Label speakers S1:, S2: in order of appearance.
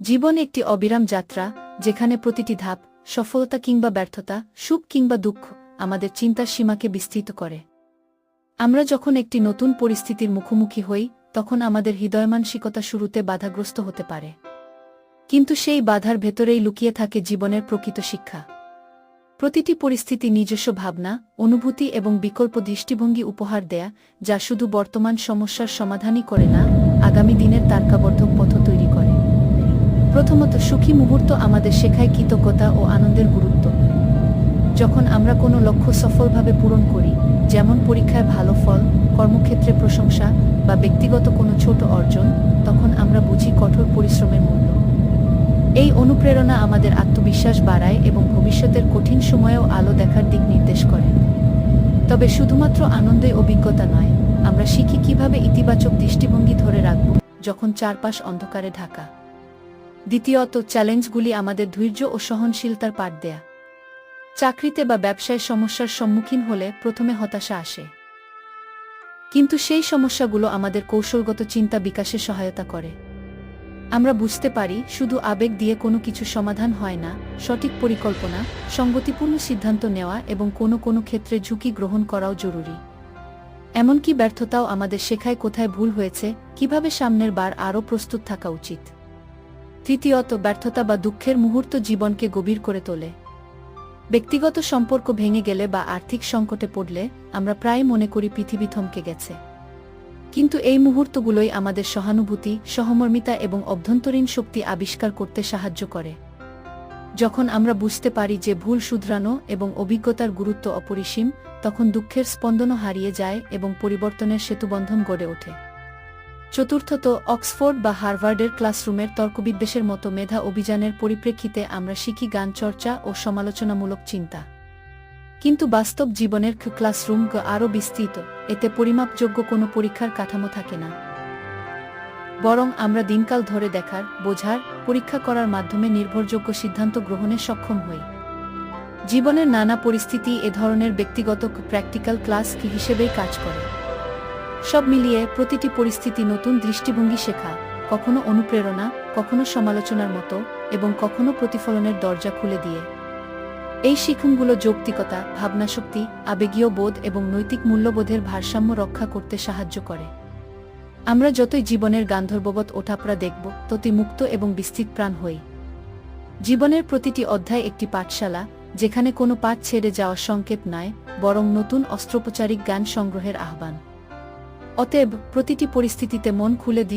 S1: জীবন একটি অবিরাম যাত্রা, যেখানে প্রতিটি ধাপ, সফলতা কিংবা ব্যর্থতা, সুখ কিংবা দুঃখ, আমাদের চিন্তার সীমাকে বিস্তৃত করে। আমরা যখন একটি নতুন পরিস্থিতির মুখোমুখি হই, তখন আমাদের হৃদয়মানসিকতা শুরুতে বাধাগ্রস্ত হতে পারে। কিন্তু সেই বাধার ভেতরেই লুকিয়ে থাকে জীবনের প্রকৃত শিক্ষা। প্রতিটি পরিস্থিতি নিজস্ব ভাবনা, অনুভূতি এবং বিকল্প দৃষ্টিভঙ্গি উপহার দেয়া, যা শুধু বর্তমান সমস্যার সমাধানই করে না, আগামী দিনের তারকাবর্ধক প্রথমত সুখী মুহূর্ত আমাদের শেখায় কৃতজ্ঞতা ও আনন্দের গুরুত্ব। যখন আমরা কোনো লক্ষ্য সফলভাবে পূরণ করি, যেমন পরীক্ষায় ভালো ফল, কর্মক্ষেত্রে প্রশংসা বা ব্যক্তিগত কোনো ছোট অর্জন, তখন আমরা বুঝি কঠোর পরিশ্রমের মূল্য। এই অনুপ্রেরণা আমাদের আত্মবিশ্বাস বাড়ায় এবং ভবিষ্যতের কঠিন সময়েও আলো দেখার দিক নির্দেশ করে। তবে শুধুমাত্র আনন্দই অভিজ্ঞতা নয়, আমরা শিখি কীভাবে ইতিবাচক দৃষ্টিভঙ্গি ধরে রাখব, যখন চারপাশ অন্ধকারে ঢাকা। দ্বিতীয়ত, চ্যালেঞ্জগুলি আমাদের ধৈর্য ও সহনশীলতার পাঠ দেয়া। চাকরিতে বা ব্যবসায় সমস্যার সম্মুখীন হলে প্রথমে হতাশা আসে। কিন্তু সেই সমস্যাগুলো আমাদের কৌশলগত চিন্তা বিকাশে সহায়তা করে। আমরা বুঝতে পারি, শুধু আবেগ দিয়ে কোনো কিছু সমাধান হয় না, সঠিক পরিকল্পনা, সঙ্গতিপূর্ণ সিদ্ধান্ত নেওয়া এবং কোনো কোনো ক্ষেত্রে ঝুঁকি গ্রহণ করাও জরুরি। এমনকি ব্যর্থতাও আমাদের শেখায় কোথায় ভুল হয়েছে, কীভাবে সামনের বার আরও প্রস্তুত থাকা উচিত। তৃতীয়ত ব্যর্থতা বা দুঃখের মুহূর্ত জীবনকে গভীর করে তোলে। ব্যক্তিগত সম্পর্ক ভেঙে গেলে বা আর্থিক সংকটে পড়লে আমরা প্রায় মনে করি পৃথিবী থমকে গেছে। কিন্তু এই মুহূর্তগুলোই আমাদের সহানুভূতি, সহমর্মিতা এবং অভ্যন্তরীণ শক্তি আবিষ্কার করতে সাহায্য করে। যখন আমরা বুঝতে পারি যে ভুল শুধরানো এবং অভিজ্ঞতার গুরুত্ব অপরিসীম, তখন দুঃখের স্পন্দনও হারিয়ে যায় এবং পরিবর্তনের সেতুবন্ধন গড়ে ওঠে। চতুর্থত অক্সফোর্ড বা হার্ভার্ডের ক্লাসরুমের তর্কবিদ্বেষের মতো মেধা অভিযানের পরিপ্রেক্ষিতে আমরা শিখি গান চর্চা ও সমালোচনামূলক চিন্তা। কিন্তু বাস্তব জীবনের ক্লাসরুম আরও বিস্তৃত, এতে পরিমাপযোগ্য কোনো পরীক্ষার কাঠামো থাকে না। বরং আমরা দিনকাল ধরে দেখার, বোঝার, পরীক্ষা করার মাধ্যমে নির্ভরযোগ্য সিদ্ধান্ত গ্রহণে সক্ষম হই। জীবনের নানা পরিস্থিতি এ ধরনের ব্যক্তিগত প্র্যাকটিক্যাল ক্লাস হিসেবেই কাজ করে। সব মিলিয়ে প্রতিটি পরিস্থিতি নতুন দৃষ্টিভঙ্গি শেখা, কখনো অনুপ্রেরণা, কখনো সমালোচনার মতো এবং কখনো প্রতিফলনের দরজা খুলে দিয়ে। এই শিক্ষণগুলো যৌক্তিকতা, ভাবনাশক্তি, আবেগীয় বোধ এবং নৈতিক মূল্যবোধের ভারসাম্য রক্ষা করতে সাহায্য করে। আমরা যতই জীবনের গান্ধর্ববৎ ওঠাপড়া দেখব, ততই মুক্ত এবং বিস্তৃত প্রাণ হই। জীবনের প্রতিটি অধ্যায় একটি পাঠশালা, যেখানে কোনো পাঠ ছেড়ে যাওয়ার সংকেত নয়, বরং নতুন অস্ত্রোপচারিক জ্ঞান সংগ্রহের আহ্বান। অতএব প্রতিটি পরিস্থিতিতে মন খুলে দৃষ্টি